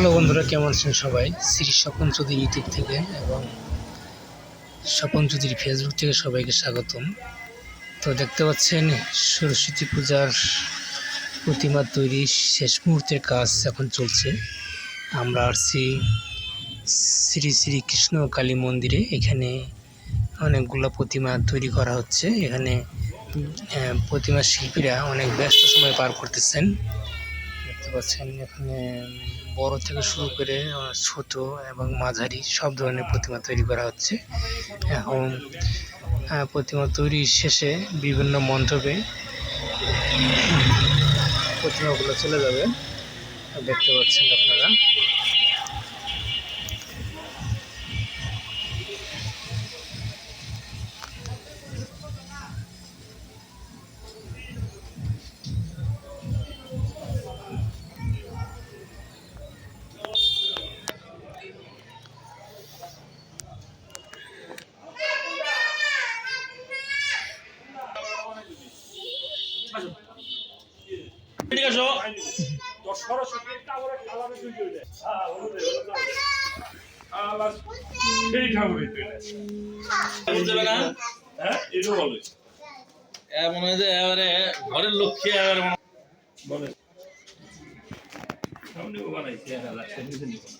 Hello বন্ধুরা, কেমন আছেন সবাই? শ্রী স্বপন চৌধুরী ইউটিউব থেকে এবং স্বপন চৌধুরী ফেসবুক থেকে সবাইকে স্বাগতম। তো দেখতে পাচ্ছেন, সরস্বতী পূজার প্রতিমা তৈরি শেষ মুহূর্তের কাজ এখন চলছে। আমরা আসছি শ্রী শ্রী কৃষ্ণ কালী মন্দিরে। এখানে অনেকগুলো প্রতিমা তৈরি করা হচ্ছে। এখানে প্রতিমা শিল্পীরা অনেক ব্যস্ত সময় পার করতেছেন। দেখতে পাচ্ছেন এখানে বড় থেকে শুরু করে ছোট এবং মাঝারি সব ধরনের প্রতিমা তৈরি করা হচ্ছে। এখন প্রতিমা তৈরি শেষে বিভিন্ন মণ্ডপে প্রতিমাগুলো চলে যাবে। দেখতে পাচ্ছেন আপনারা। ঠিক মনে হয় যে এবারে ঘরের লক্ষ্যে এবারে বলে। সামনে বানাইছে এক হাজার সেমনি নিব না।